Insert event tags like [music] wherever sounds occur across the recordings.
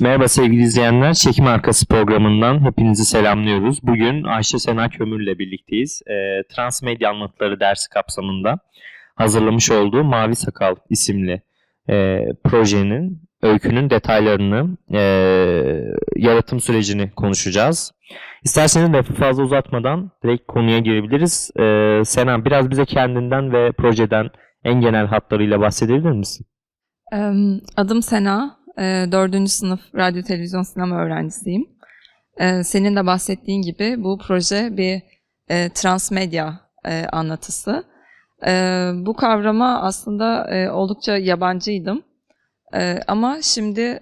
Merhaba sevgili izleyenler. Çekim Arkası programından hepinizi selamlıyoruz. Bugün Ayşe Sena Kömür'le birlikteyiz. Ee, Transmedya Anlatıları dersi kapsamında hazırlamış olduğu Mavi Sakal isimli e, projenin, öykünün detaylarını, e, yaratım sürecini konuşacağız. İsterseniz de fazla uzatmadan direkt konuya girebiliriz. Ee, Sena biraz bize kendinden ve projeden en genel hatlarıyla bahsedebilir misin? Adım Sena, e, dördüncü sınıf radyo televizyon sinema öğrencisiyim. E, Senin de bahsettiğin gibi bu proje bir e, transmedya e, anlatısı. E, Bu kavrama aslında e, oldukça yabancıydım. Ama şimdi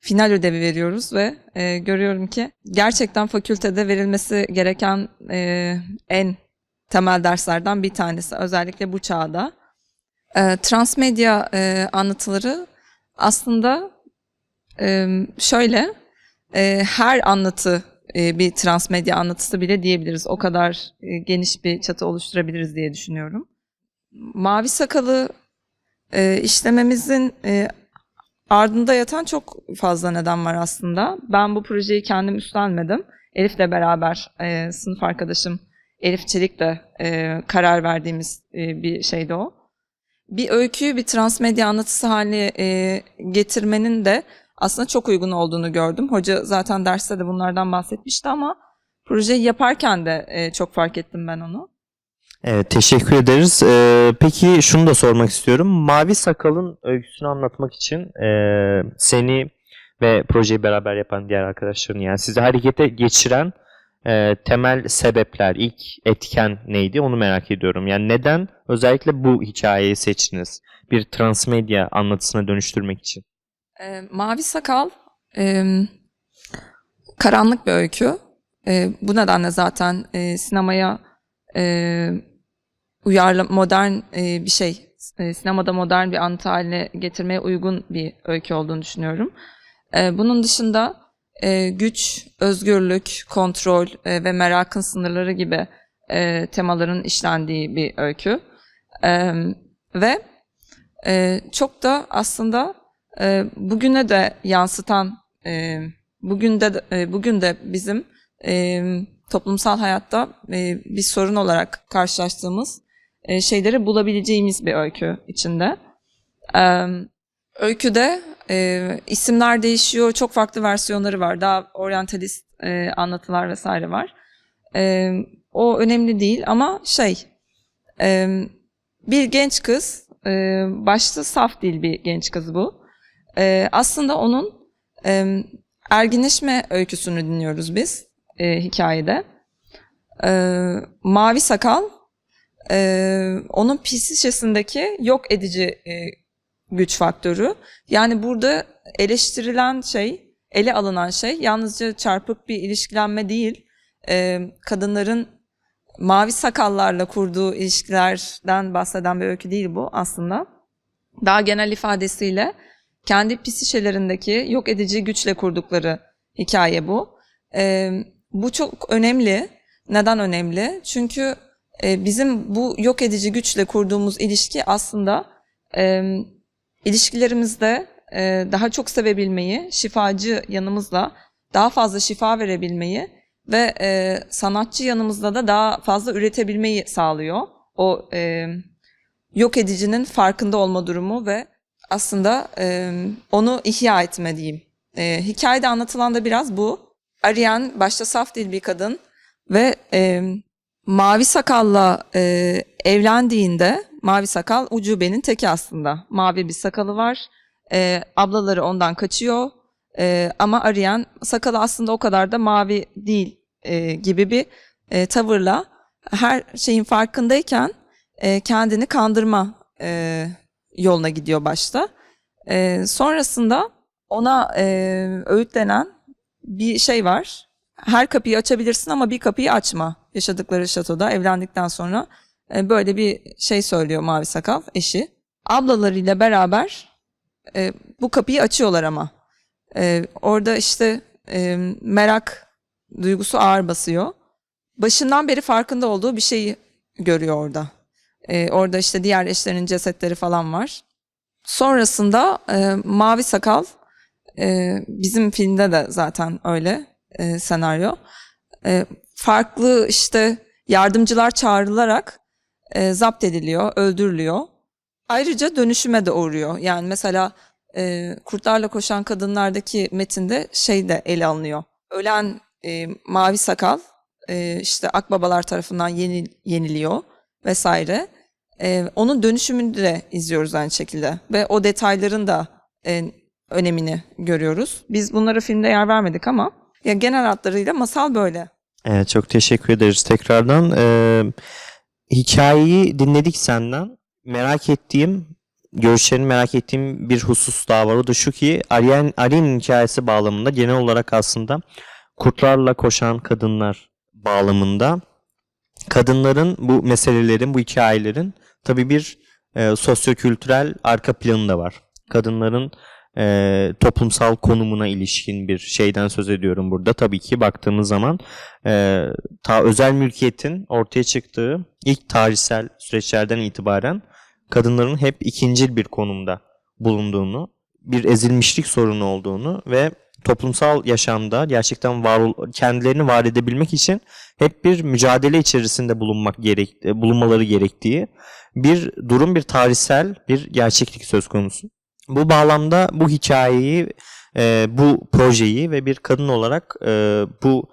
final ödevi veriyoruz ve görüyorum ki gerçekten fakültede verilmesi gereken en temel derslerden bir tanesi. Özellikle bu çağda. Transmedya anlatıları aslında şöyle her anlatı bir transmedya anlatısı bile diyebiliriz. O kadar geniş bir çatı oluşturabiliriz diye düşünüyorum. Mavi Sakalı işlememizin ardında yatan çok fazla neden var aslında. Ben bu projeyi kendim üstlenmedim. Elif'le beraber sınıf arkadaşım Elif Çelik'le e, karar verdiğimiz bir şeydi o bir öyküyü bir transmedya anlatısı haline e, getirmenin de aslında çok uygun olduğunu gördüm. Hoca zaten derste de bunlardan bahsetmişti ama projeyi yaparken de e, çok fark ettim ben onu. Evet, teşekkür ederiz. Ee, peki şunu da sormak istiyorum. Mavi Sakal'ın öyküsünü anlatmak için e, seni ve projeyi beraber yapan diğer arkadaşların yani sizi harekete geçiren e, temel sebepler, ilk etken neydi onu merak ediyorum. Yani neden özellikle bu hikayeyi seçtiniz? Bir transmedya anlatısına dönüştürmek için. E, Mavi Sakal e, karanlık bir öykü. E, bu nedenle zaten e, sinemaya e, uyarla modern e, bir şey, e, sinemada modern bir anlatı haline getirmeye uygun bir öykü olduğunu düşünüyorum. E, bunun dışında e, güç, özgürlük, kontrol e, ve merakın sınırları gibi e, temaların işlendiği bir öykü. Ve çok da aslında bugüne de yansıtan, e, bugün de bugün de bizim toplumsal hayatta bir sorun olarak karşılaştığımız şeyleri bulabileceğimiz bir öykü içinde. Öyküde e, isimler değişiyor, çok farklı versiyonları var. Daha oryantalist e, anlatılar vesaire var. E, o önemli değil ama şey, e, bir genç kız, e, başta saf değil bir genç kız bu. E, aslında onun e, erginleşme öyküsünü dinliyoruz biz e, hikayede. E, Mavi Sakal, e, onun psişesindeki yok edici e, güç faktörü. Yani burada eleştirilen şey, ele alınan şey yalnızca çarpık bir ilişkilenme değil, e, kadınların mavi sakallarla kurduğu ilişkilerden bahseden bir öykü değil bu aslında. Daha genel ifadesiyle kendi psişelerindeki yok edici güçle kurdukları hikaye bu. E, bu çok önemli. Neden önemli? Çünkü e, bizim bu yok edici güçle kurduğumuz ilişki aslında e, ilişkilerimizde e, daha çok sevebilmeyi, şifacı yanımızla daha fazla şifa verebilmeyi ve e, sanatçı yanımızda da daha fazla üretebilmeyi sağlıyor. O e, yok edicinin farkında olma durumu ve aslında onu ihya etme diyeyim. Hikayede anlatılan da biraz bu. Ariane başta saf dil bir kadın ve mavi sakalla evlendiğinde mavi sakal ucubenin teki aslında. Mavi bir sakalı var. E, ablaları ondan kaçıyor. E, ama Ariane sakalı aslında o kadar da mavi değil e, gibi bir e, tavırla her şeyin farkındayken e, kendini kandırma e, yoluna gidiyor başta. E, sonrasında ona e, öğütlenen bir şey var. Her kapıyı açabilirsin ama bir kapıyı açma. Yaşadıkları şatoda evlendikten sonra böyle bir şey söylüyor Mavi Sakal eşi. Ablalarıyla beraber e, bu kapıyı açıyorlar ama. E, orada işte e, merak duygusu ağır basıyor. Başından beri farkında olduğu bir şeyi görüyor orada. E, orada işte diğer eşlerinin cesetleri falan var. Sonrasında e, Mavi Sakal E, bizim filmde de zaten öyle e, senaryo. E, farklı işte yardımcılar çağrılarak e, zapt ediliyor, öldürülüyor. Ayrıca dönüşüme de uğruyor. Yani mesela e, Kurtlarla Koşan Kadınlardaki metinde şey de ele alınıyor. Ölen e, mavi sakal e, işte akbabalar tarafından yeni, yeniliyor vesaire. E, onun dönüşümünü de izliyoruz aynı şekilde ve o detayların da e, önemini görüyoruz. Biz bunlara filmde yer vermedik ama ya genel hatlarıyla masal böyle. Evet, çok teşekkür ederiz tekrardan. Ee, hikayeyi dinledik senden. Merak ettiğim, görüşlerini merak ettiğim bir husus daha var. O da şu ki Aryen, Aryen'in hikayesi bağlamında genel olarak aslında kurtlarla koşan kadınlar bağlamında kadınların bu meselelerin, bu hikayelerin tabii bir e, sosyokültürel arka planı da var. Kadınların e, toplumsal konumuna ilişkin bir şeyden söz ediyorum burada. Tabii ki baktığımız zaman e, ta özel mülkiyetin ortaya çıktığı ilk tarihsel süreçlerden itibaren kadınların hep ikincil bir konumda bulunduğunu, bir ezilmişlik sorunu olduğunu ve toplumsal yaşamda gerçekten var kendilerini var edebilmek için hep bir mücadele içerisinde bulunmak gerek bulunmaları gerektiği bir durum, bir tarihsel bir gerçeklik söz konusu. Bu bağlamda bu hikayeyi, e, bu projeyi ve bir kadın olarak e, bu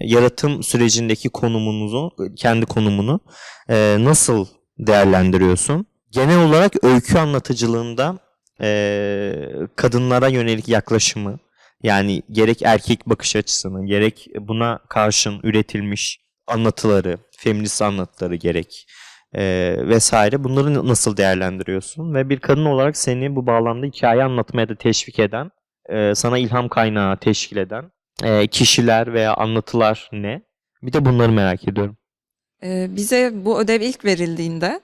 yaratım sürecindeki konumunuzu, kendi konumunu e, nasıl değerlendiriyorsun? Genel olarak öykü anlatıcılığında e, kadınlara yönelik yaklaşımı, yani gerek erkek bakış açısını, gerek buna karşın üretilmiş anlatıları, feminist anlatıları gerek e, vesaire bunları nasıl değerlendiriyorsun? Ve bir kadın olarak seni bu bağlamda hikaye anlatmaya da teşvik eden, e, sana ilham kaynağı teşkil eden e, kişiler veya anlatılar ne? Bir de bunları merak ediyorum. Ee, bize bu ödev ilk verildiğinde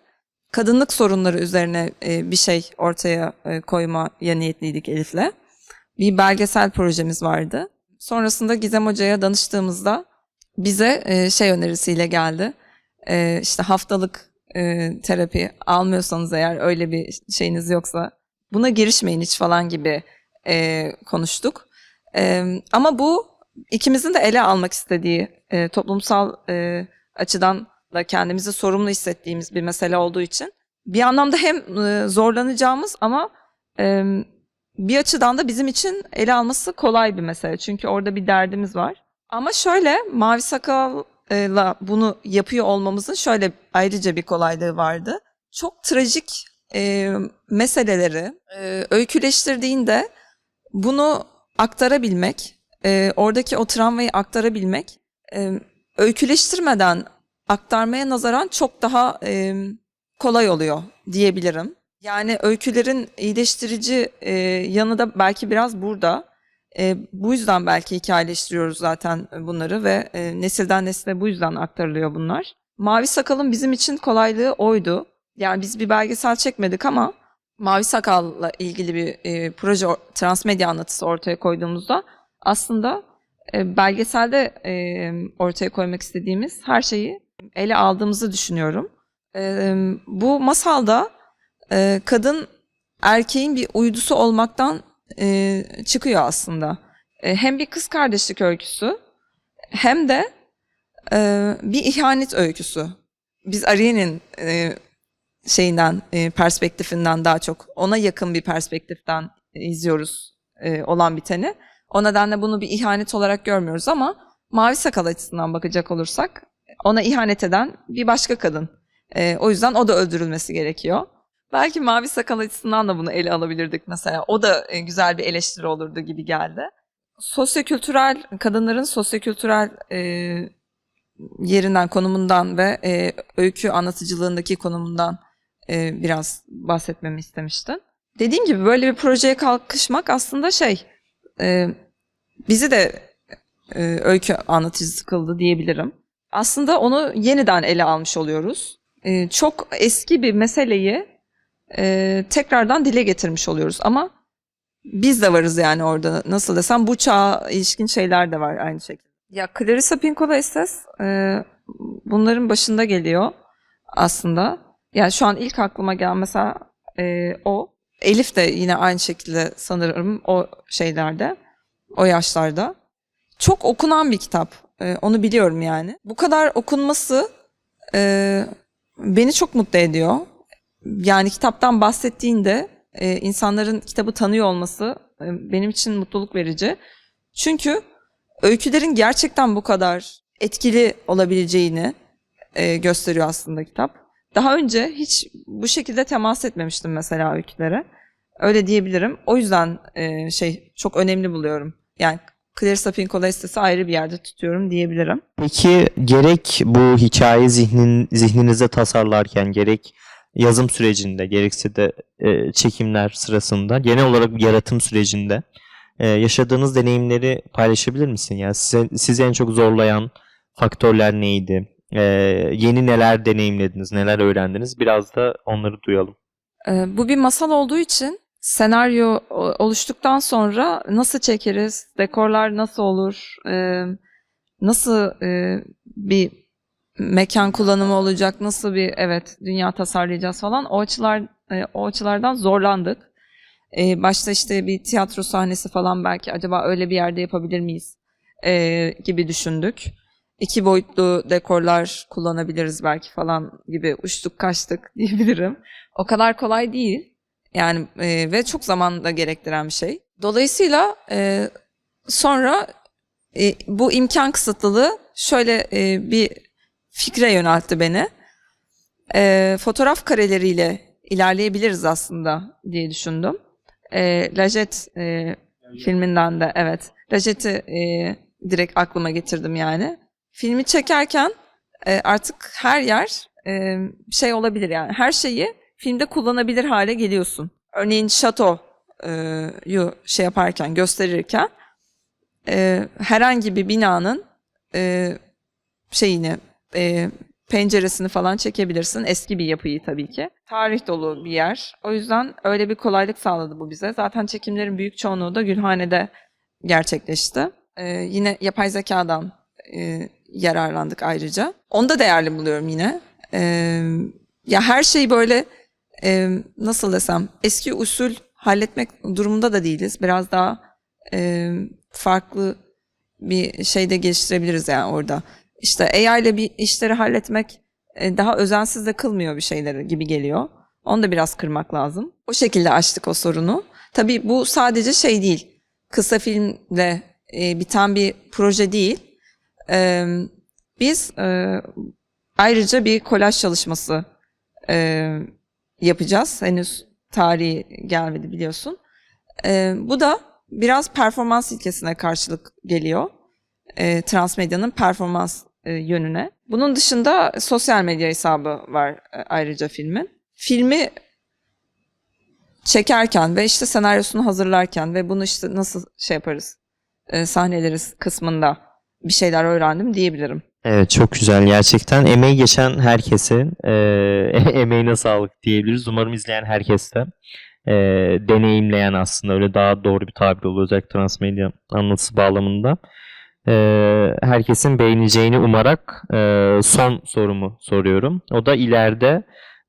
kadınlık sorunları üzerine e, bir şey ortaya e, koymaya niyetliydik Elif'le. Bir belgesel projemiz vardı. Sonrasında Gizem Hoca'ya danıştığımızda bize e, şey önerisiyle geldi. E, işte haftalık e, terapi almıyorsanız eğer öyle bir şeyiniz yoksa buna girişmeyin hiç falan gibi e, konuştuk. E, ama bu ikimizin de ele almak istediği e, toplumsal e, açıdan da kendimizi sorumlu hissettiğimiz bir mesele olduğu için bir anlamda hem e, zorlanacağımız ama e, bir açıdan da bizim için ele alması kolay bir mesele. Çünkü orada bir derdimiz var. Ama şöyle Mavi Sakal'la bunu yapıyor olmamızın şöyle ayrıca bir kolaylığı vardı. Çok trajik e, meseleleri e, öyküleştirdiğinde bunu aktarabilmek, e, oradaki o travmayı aktarabilmek e, öyküleştirmeden aktarmaya nazaran çok daha e, kolay oluyor diyebilirim. Yani öykülerin iyileştirici e, yanı da belki biraz burada. E, bu yüzden belki hikayeleştiriyoruz zaten bunları ve e, nesilden nesile bu yüzden aktarılıyor bunlar. Mavi Sakal'ın bizim için kolaylığı oydu. Yani biz bir belgesel çekmedik ama Mavi Sakal'la ilgili bir e, proje transmedya anlatısı ortaya koyduğumuzda aslında e, belgeselde e, ortaya koymak istediğimiz her şeyi ele aldığımızı düşünüyorum. E, bu masalda e, kadın erkeğin bir uydusu olmaktan e, çıkıyor aslında. E, hem bir kız kardeşlik öyküsü hem de e, bir ihanet öyküsü. Biz Ariye'nin e, şeyinden, e, perspektifinden daha çok ona yakın bir perspektiften izliyoruz e, olan biteni. O nedenle bunu bir ihanet olarak görmüyoruz ama Mavi Sakal açısından bakacak olursak ona ihanet eden bir başka kadın. E, o yüzden o da öldürülmesi gerekiyor. Belki Mavi Sakal açısından da bunu ele alabilirdik mesela. O da e, güzel bir eleştiri olurdu gibi geldi. Sosyokültürel, kadınların sosyokültürel e, yerinden, konumundan ve e, öykü anlatıcılığındaki konumundan e, biraz bahsetmemi istemiştin. Dediğim gibi böyle bir projeye kalkışmak aslında şey, e, bizi de e, öykü anlatıcısı kıldı diyebilirim. Aslında onu yeniden ele almış oluyoruz. E, çok eski bir meseleyi e, tekrardan dile getirmiş oluyoruz ama biz de varız yani orada nasıl desem bu çağa ilişkin şeyler de var aynı şekilde. Ya Clarissa Pinkola Estes e, bunların başında geliyor aslında. Yani şu an ilk aklıma gelen mesela e, o. Elif de yine aynı şekilde sanırım o şeylerde, o yaşlarda. Çok okunan bir kitap. Ee, onu biliyorum yani. Bu kadar okunması e, beni çok mutlu ediyor. Yani kitaptan bahsettiğinde e, insanların kitabı tanıyor olması e, benim için mutluluk verici. Çünkü öykülerin gerçekten bu kadar etkili olabileceğini e, gösteriyor aslında kitap. Daha önce hiç bu şekilde temas etmemiştim mesela öykülere. Öyle diyebilirim. O yüzden e, şey çok önemli buluyorum. Yani Clarissa Pinkola listesi ayrı bir yerde tutuyorum diyebilirim. Peki gerek bu hikaye zihnin, zihninize tasarlarken gerek yazım sürecinde gerekse de e, çekimler sırasında genel olarak yaratım sürecinde e, yaşadığınız deneyimleri paylaşabilir misin? Yani size, sizi en çok zorlayan faktörler neydi? E, yeni neler deneyimlediniz, neler öğrendiniz? Biraz da onları duyalım. Ee, bu bir masal olduğu için senaryo oluştuktan sonra nasıl çekeriz, dekorlar nasıl olur, e, nasıl e, bir mekan kullanımı olacak, nasıl bir evet dünya tasarlayacağız falan o açılar e, o açılardan zorlandık. E, başta işte bir tiyatro sahnesi falan belki acaba öyle bir yerde yapabilir miyiz e, gibi düşündük. İki boyutlu dekorlar kullanabiliriz belki falan gibi uçtuk kaçtık [laughs] diyebilirim. O kadar kolay değil. Yani ve çok zaman da gerektiren bir şey. Dolayısıyla sonra bu imkan kısıtlılığı şöyle bir fikre yöneltti beni. E, fotoğraf kareleriyle ilerleyebiliriz aslında diye düşündüm. E, Lajet e, filminden de evet. Lajet'i e, direkt aklıma getirdim yani. Filmi çekerken e, artık her yer e, şey olabilir yani her şeyi filmde kullanabilir hale geliyorsun. Örneğin şatoyu şey yaparken, gösterirken e, herhangi bir binanın e, şeyini, e, penceresini falan çekebilirsin. Eski bir yapıyı tabii ki. Tarih dolu bir yer. O yüzden öyle bir kolaylık sağladı bu bize. Zaten çekimlerin büyük çoğunluğu da Gülhane'de gerçekleşti. E, yine yapay zekadan e, yararlandık ayrıca. Onu da değerli buluyorum yine. E, ya her şey böyle e, nasıl desem eski usul halletmek durumunda da değiliz. Biraz daha e, farklı bir şey de geliştirebiliriz yani orada. İşte AI ile bir işleri halletmek e, daha özensiz de kılmıyor bir şeyleri gibi geliyor. Onu da biraz kırmak lazım. O şekilde açtık o sorunu. Tabii bu sadece şey değil. Kısa filmle e, biten bir proje değil. E, biz e, ayrıca bir kolaj çalışması e, yapacağız. Henüz tarihi gelmedi biliyorsun. Ee, bu da biraz performans ilkesine karşılık geliyor. Ee, transmedyanın performans e, yönüne. Bunun dışında sosyal medya hesabı var e, ayrıca filmin. Filmi çekerken ve işte senaryosunu hazırlarken ve bunu işte nasıl şey yaparız e, sahneleriz kısmında bir şeyler öğrendim diyebilirim. Evet çok güzel gerçekten. Emeği geçen herkese e, [laughs] emeğine sağlık diyebiliriz. Umarım izleyen herkes de e, deneyimleyen aslında öyle daha doğru bir tabir olacak transmedya anlatısı bağlamında. E, herkesin beğeneceğini umarak e, son sorumu soruyorum. O da ileride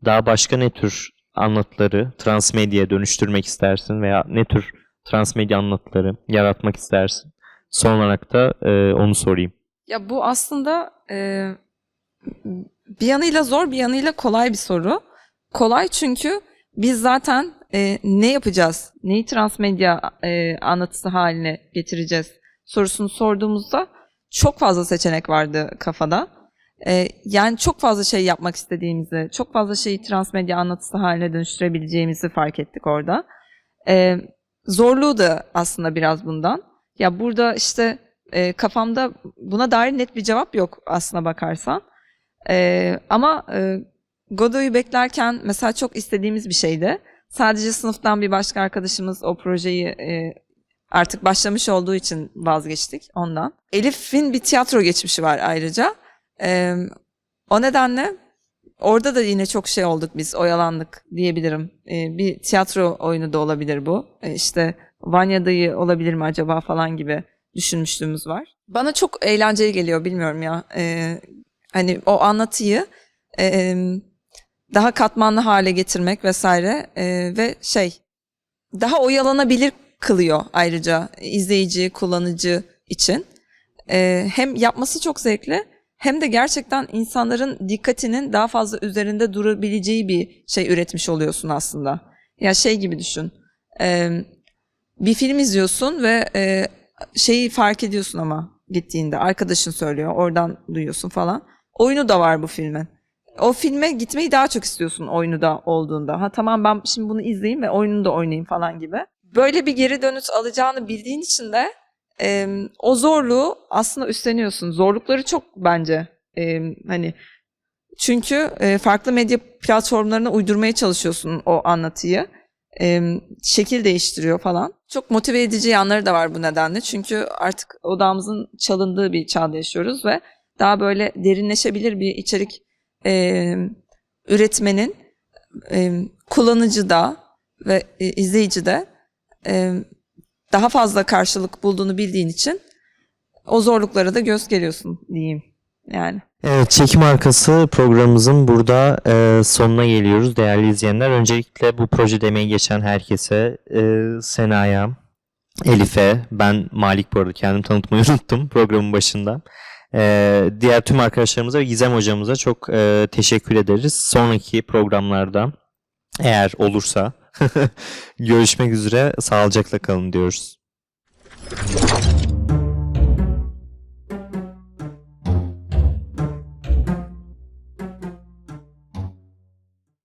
daha başka ne tür anlatıları transmedyaya dönüştürmek istersin veya ne tür transmedya anlatıları yaratmak istersin? Son olarak da e, onu sorayım. Ya bu aslında e, bir yanıyla zor bir yanıyla kolay bir soru. Kolay çünkü biz zaten e, ne yapacağız, neyi transmedya e, anlatısı haline getireceğiz sorusunu sorduğumuzda çok fazla seçenek vardı kafada. E, yani çok fazla şey yapmak istediğimizi, çok fazla şeyi transmedya anlatısı haline dönüştürebileceğimizi fark ettik orada. E, zorluğu da aslında biraz bundan. Ya burada işte e, kafamda buna dair net bir cevap yok aslına bakarsan. E, ama e, Godot'u beklerken mesela çok istediğimiz bir şeydi. Sadece sınıftan bir başka arkadaşımız o projeyi e, artık başlamış olduğu için vazgeçtik ondan. Elif'in bir tiyatro geçmişi var ayrıca. E, o nedenle orada da yine çok şey olduk biz, oyalandık diyebilirim. E, bir tiyatro oyunu da olabilir bu. E, işte Vanya dayı olabilir mi acaba falan gibi düşünmüşlüğümüz var. Bana çok eğlenceli geliyor bilmiyorum ya. Ee, hani o anlatıyı e, daha katmanlı hale getirmek vesaire Ee, ve şey daha oyalanabilir kılıyor ayrıca izleyici, kullanıcı için. Ee, hem yapması çok zevkli hem de gerçekten insanların dikkatinin daha fazla üzerinde durabileceği bir şey üretmiş oluyorsun aslında. Ya şey gibi düşün. Ee, bir film izliyorsun ve e, şeyi fark ediyorsun ama gittiğinde arkadaşın söylüyor oradan duyuyorsun falan. Oyunu da var bu filmin. O filme gitmeyi daha çok istiyorsun oyunu da olduğunda. Ha tamam ben şimdi bunu izleyeyim ve oyununu da oynayayım falan gibi. Böyle bir geri dönüş alacağını bildiğin için de e, o zorluğu aslında üstleniyorsun. Zorlukları çok bence e, hani çünkü e, farklı medya platformlarına uydurmaya çalışıyorsun o anlatıyı. E, şekil değiştiriyor falan. Çok motive edici yanları da var bu nedenle. Çünkü artık odamızın çalındığı bir çağda yaşıyoruz ve daha böyle derinleşebilir bir içerik e, üretmenin e, kullanıcı da ve e, izleyici de e, daha fazla karşılık bulduğunu bildiğin için o zorluklara da göz geliyorsun diyeyim. Yani. Evet, çekim arkası programımızın burada e, sonuna geliyoruz değerli izleyenler. Öncelikle bu projede emeği geçen herkese, e, Sena'ya, Elif'e, ben Malik bu arada kendim tanıtmayı [laughs] unuttum programın başında. E, diğer tüm arkadaşlarımıza ve Gizem hocamıza çok e, teşekkür ederiz. Sonraki programlarda eğer olursa [laughs] görüşmek üzere sağlıcakla kalın diyoruz.